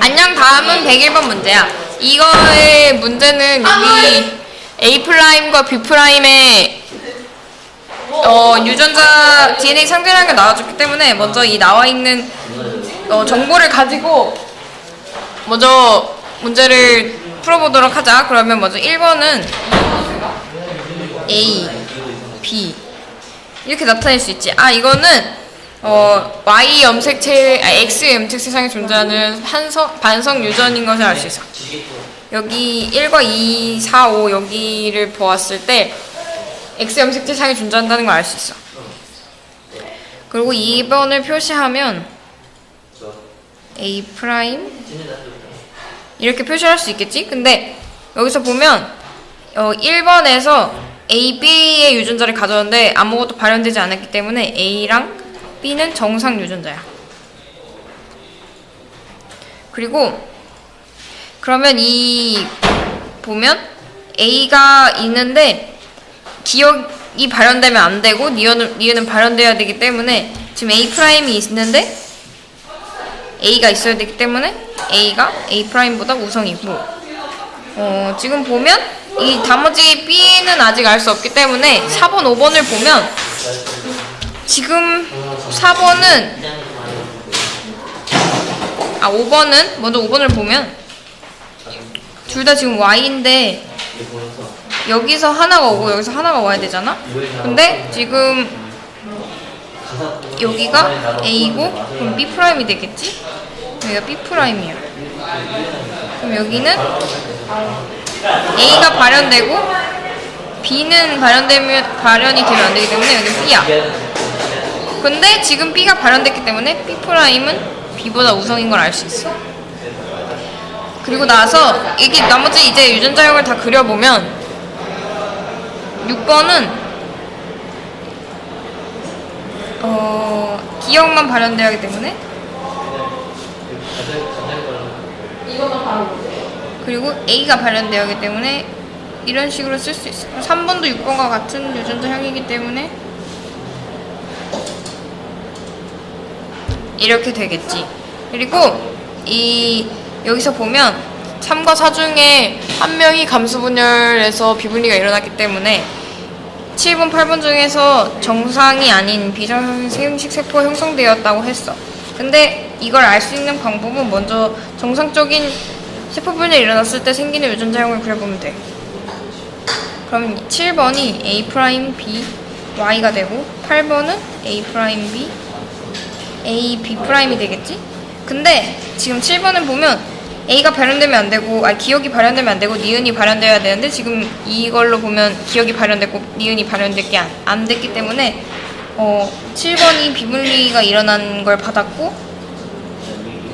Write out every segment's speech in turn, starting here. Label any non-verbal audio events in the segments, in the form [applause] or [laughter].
안녕 다음은 101번 문제야. 이거의 문제는 여기 A 프라임과 B 프라임의 어, 유전자 DNA 상대라는 게 나와줬기 때문에 먼저 이 나와 있는 어, 정보를 가지고 먼저 문제를 풀어보도록 하자. 그러면 먼저 1번은 A, B 이렇게 나타낼 수 있지. 아 이거는 어, Y 염색체, 아, X 염색 세상에 존재하는 한성, 반성 유전인 것을 알 수 있어. 여기 1과 2, 4, 5 여기를 보았을 때 X 염색 세상에 존재한다는 걸 알 수 있어. 그리고 2번을 표시하면 A 프라임 이렇게 표시할 수 있겠지? 근데 여기서 보면 어, 1번에서 A, B의 유전자를 가져왔는데 아무것도 발현되지 않았기 때문에 A랑 B는 정상 유전자야. 그리고 그러면 이 보면 A가 있는데 기억이 발현되면 안 되고 니은은, 니은은 발현돼야 되기 때문에 지금 A 프라임이 있는데 A가 있어야 되기 때문에 A가 A 프라임보다 우성이고 어, 지금 보면 이 나머지 B는 아직 알 수 없기 때문에 4번, 5번을 보면 지금 4번은? 아 5번은? 먼저 5번을 보면? 둘 다 지금 Y인데 여기서 하나가 오고 여기서 하나가 와야 되잖아? 근데 지금 여기가 A고 그럼 B 프라임이 되겠지? 여기가 B 프라임이야. 그럼 여기는 A가 발현되고 B는 발현되면 발현이 되면 안 되기 때문에 여기는 B야. 근데 지금 B가 발현됐기 때문에 B 프라임은 B보다 우성인 걸 알 수 있어. 그리고 나서 이게 나머지 이제 유전자형을 다 그려보면 6번은 어 기억만 발현돼야 하기 때문에 그리고 A가 발현되어 하기 때문에 이런 식으로 쓸 수 있어요. 3번도 6번과 같은 유전자형이기 때문에 이렇게 되겠지. 그리고 이 여기서 보면 3과 4 중에 한 명이 감수분열에서 비분리가 일어났기 때문에 7번, 8번 중에서 정상이 아닌 비정상식 세포가 형성되었다고 했어. 근데 이걸 알 수 있는 방법은 먼저 정상적인 세포 분열이 일어났을 때 생기는 유전자형을 그려보면 돼. 그럼 7번이 A B Y가 되고 8번은 A B A B 프라임이 되겠지? 근데 지금 7번을 보면 A가 발현되면 안 되고 아 기억이 발현되면 안 되고 니은이 발현돼야 되는데 지금 이걸로 보면 기억이 발현됐고 니은이 발현됐기 안, 안 됐기 때문에 어 7번이 비분리가 일어난 걸 받았고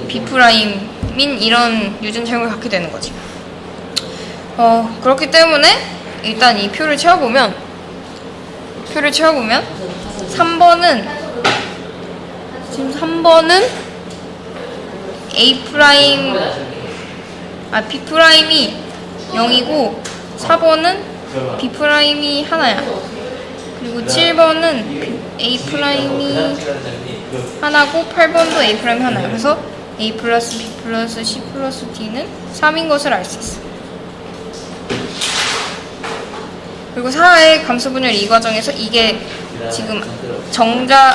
B 프라임인 이런 유전자형을 갖게 되는 거지. 어 그렇기 때문에 일단 이 표를 채워보면 표를 채워보면 3번은 지금 3번은 A 프라임 아 B 프라임이 0이고 4번은 B 프라임이 하나야. 그리고 7번은 A 프라임이 하나고 8번도 A 프라임이 하나야. 그래서 A 플러스 B 플러스 C 플러스 D는 3인 것을 알 수 있어. 그리고 4의 감수 분열 이 과정에서 이게 지금 정자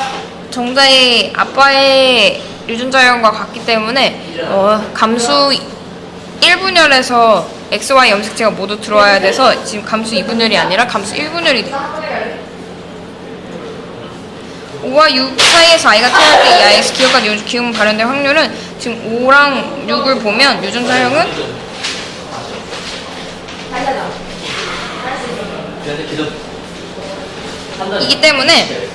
정자의 아빠의 유전자형과 같기 때문에 어, 감수 1분열에서 XY 염색체가 모두 들어와야 돼서 지금 감수 2분열이 아니라 감수 1분열이 돼. 5와 6 사이에서 아이가 태어날 때 이 아이에서 기억과 유- 기억 발현될 확률은 지금 5랑 6을 보면 유전자형은 이기 때문에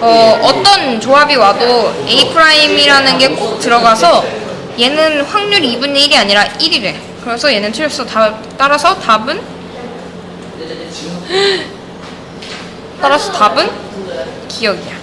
어, 어떤 조합이 와도 A 프라임이라는 게 꼭 들어가서 얘는 확률 2분의 1이 아니라 1이래. 그래서 얘는 틀렸어. 다, 따라서 답은 [gasps] 따라서 답은 기억이야.